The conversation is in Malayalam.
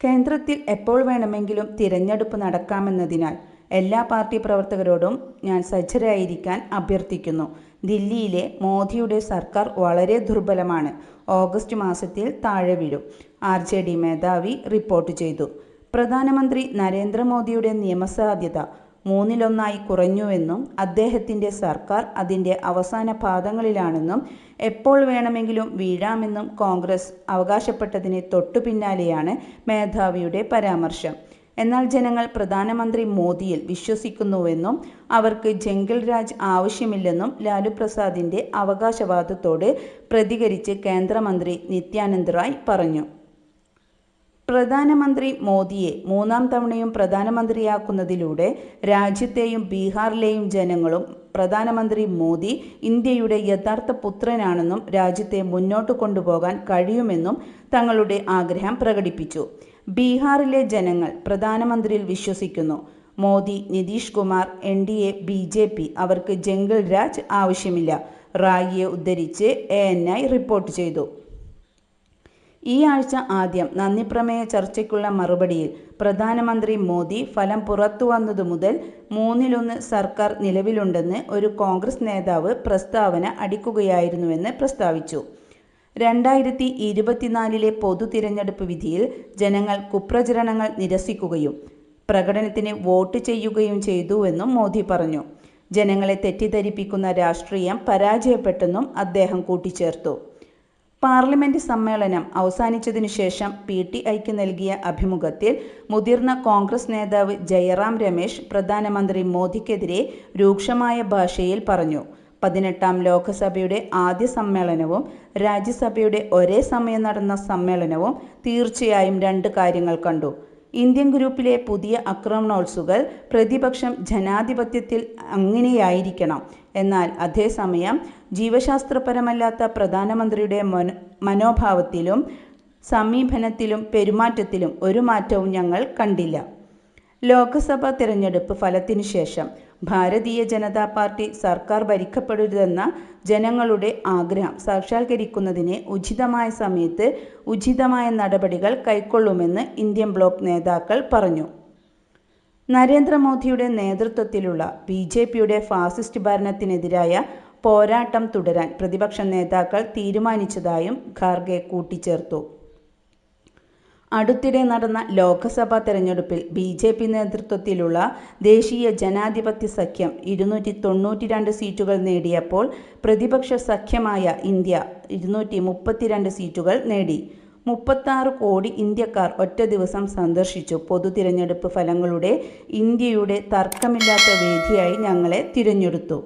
കേന്ദ്രത്തിൽ എപ്പോൾ വേണമെങ്കിലും തിരഞ്ഞെടുപ്പ് നടക്കാമെന്നതിനാൽ എല്ലാ പാർട്ടി പ്രവർത്തകരോടും ഞാൻ സജ്ജരായിരിക്കാൻ അഭ്യർത്ഥിക്കുന്നു. ദില്ലിയിലെ മോദിയുടെ സർക്കാർ വളരെ ദുർബലമാണ്. ഓഗസ്റ്റ് മാസത്തിൽ താഴെ വീഴും. ആർ ജെ ഡി മേധാവി റിപ്പോർട്ട് ചെയ്തു. പ്രധാനമന്ത്രി നരേന്ദ്രമോദിയുടെ നിയമസാധ്യത മൂന്നിലൊന്നായി കുറഞ്ഞുവെന്നും അദ്ദേഹത്തിന്റെ സർക്കാർ അതിന്റെ അവസാന പാദങ്ങളിലാണെന്നും എപ്പോൾ വേണമെങ്കിലും വീഴാമെന്നും കോൺഗ്രസ് അവകാശപ്പെട്ടതിന് തൊട്ടു പിന്നാലെയാണ് മേധാവിയുടെ പരാമർശം. എന്നാൽ ജനങ്ങൾ പ്രധാനമന്ത്രി മോദിയിൽ വിശ്വസിക്കുന്നുവെന്നും അവർക്ക് ജംഗിൾ രാജ് ആവശ്യമില്ലെന്നും ലാലു പ്രസാദിന്റെ അവകാശവാദത്തോട് പ്രതികരിച്ച് കേന്ദ്രമന്ത്രി നിത്യാനന്ദ് റായ് പറഞ്ഞു. പ്രധാനമന്ത്രി മോദിയെ മൂന്നാം തവണയും പ്രധാനമന്ത്രിയാക്കുന്നതിലൂടെ രാജ്യത്തെയും ബീഹാറിലെയും ജനങ്ങളും പ്രധാനമന്ത്രി മോദി ഇന്ത്യയുടെ യഥാർത്ഥ പുത്രനാണെന്നും രാജ്യത്തെ മുന്നോട്ട് കൊണ്ടുപോകാൻ കഴിയുമെന്നും തങ്ങളുടെ ആഗ്രഹം പ്രകടിപ്പിച്ചു. ബീഹാറിലെ ജനങ്ങൾ പ്രധാനമന്ത്രിയിൽ വിശ്വസിക്കുന്നു. Modi Nitish Kumar N D A B J P അവർക്ക് ജംഗിൾ രാജ് ആവശ്യമില്ല. റായിയെ ഉദ്ധരിച്ച് എ റിപ്പോർട്ട് ചെയ്തു. ഈ ആഴ്ച ആദ്യം നന്ദിപ്രമേയ ചർച്ചയ്ക്കുള്ള മറുപടിയിൽ പ്രധാനമന്ത്രി മോദി ഫലം പുറത്തുവന്നതു മുതൽ മൂന്നിലൊന്ന് സർക്കാർ നിലവിലുണ്ടെന്ന് ഒരു കോൺഗ്രസ് നേതാവ് പ്രസ്താവന അടിക്കുകയായിരുന്നുവെന്ന് പ്രസ്താവിച്ചു. രണ്ടായിരത്തി ഇരുപത്തിനാലിലെ പൊതു തിരഞ്ഞെടുപ്പ് വിധിയിൽ ജനങ്ങൾ കുപ്രചരണങ്ങൾ നിരസിക്കുകയും പ്രകടനത്തിന് വോട്ട് ചെയ്യുകയും ചെയ്തുവെന്നും മോദി പറഞ്ഞു. ജനങ്ങളെ തെറ്റിദ്ധരിപ്പിക്കുന്ന രാഷ്ട്രീയം പരാജയപ്പെട്ടെന്നും അദ്ദേഹം കൂട്ടിച്ചേർത്തു. പാർലമെന്റ് സമ്മേളനം അവസാനിച്ചതിനു ശേഷം പി ടി ഐക്ക് നൽകിയ അഭിമുഖത്തിൽ മുതിർന്ന കോൺഗ്രസ് നേതാവ് ജയറാം രമേശ് പ്രധാനമന്ത്രി മോദിക്കെതിരെ രൂക്ഷമായ ഭാഷയിൽ പറഞ്ഞു. പതിനെട്ടാം ലോക്സഭയുടെ ആദ്യ സമ്മേളനവും രാജ്യസഭയുടെ ഒരേ സമയം നടന്ന സമ്മേളനവും തീർച്ചയായും രണ്ട് കാര്യങ്ങൾ കണ്ടു. ഇന്ത്യൻ ഗ്രൂപ്പിലെ പുതിയ ആക്രമണോത്സുകൾ പ്രതിപക്ഷം ജനാധിപത്യത്തിൽ അങ്ങനെയായിരിക്കണം. എന്നാൽ അതേസമയം ജീവശാസ്ത്രപരമല്ലാത്ത പ്രധാനമന്ത്രിയുടെ മനോഭാവത്തിലും സമീപനത്തിലും പെരുമാറ്റത്തിലും ഒരു മാറ്റവും ഞങ്ങൾ കണ്ടില്ല. ലോക്സഭാ തിരഞ്ഞെടുപ്പ് ഫലത്തിനു ശേഷം ഭാരതീയ ജനതാ പാർട്ടി സർക്കാർ ഭരിക്കപ്പെടരുതെന്ന ജനങ്ങളുടെ ആഗ്രഹം സാക്ഷാത്കരിക്കുന്നതിന് ഉചിതമായ സമയത്ത് ഉചിതമായ നടപടികൾ കൈക്കൊള്ളുമെന്ന് ഇന്ത്യൻ ബ്ലോക്ക് നേതാക്കൾ പറഞ്ഞു. നരേന്ദ്രമോദിയുടെ നേതൃത്വത്തിലുള്ള ബി ജെ പിയുടെ ഫാസിസ്റ്റ് ഭരണത്തിനെതിരായ പോരാട്ടം തുടരാൻ പ്രതിപക്ഷ നേതാക്കൾ തീരുമാനിച്ചതായും ഖാർഗെ കൂട്ടിച്ചേർത്തു. അടുത്തിടെ നടന്ന ലോക്സഭാ തെരഞ്ഞെടുപ്പിൽ ബി ജെ പി നേതൃത്വത്തിലുള്ള ദേശീയ ജനാധിപത്യ സഖ്യം ഇരുന്നൂറ്റി തൊണ്ണൂറ്റി രണ്ട് സീറ്റുകൾ നേടിയപ്പോൾ പ്രതിപക്ഷ സഖ്യമായ ഇന്ത്യ ഇരുന്നൂറ്റി മുപ്പത്തിരണ്ട് സീറ്റുകൾ നേടി. മുപ്പത്താറ് കോടി ഇന്ത്യക്കാർ ഒറ്റ ദിവസം സന്ദർശിച്ചു. പൊതു തിരഞ്ഞെടുപ്പ് ഫലങ്ങളുടെ ഇന്ത്യയുടെ തർക്കമില്ലാത്ത വേദിയായി ഞങ്ങളെ തിരഞ്ഞെടുത്തു.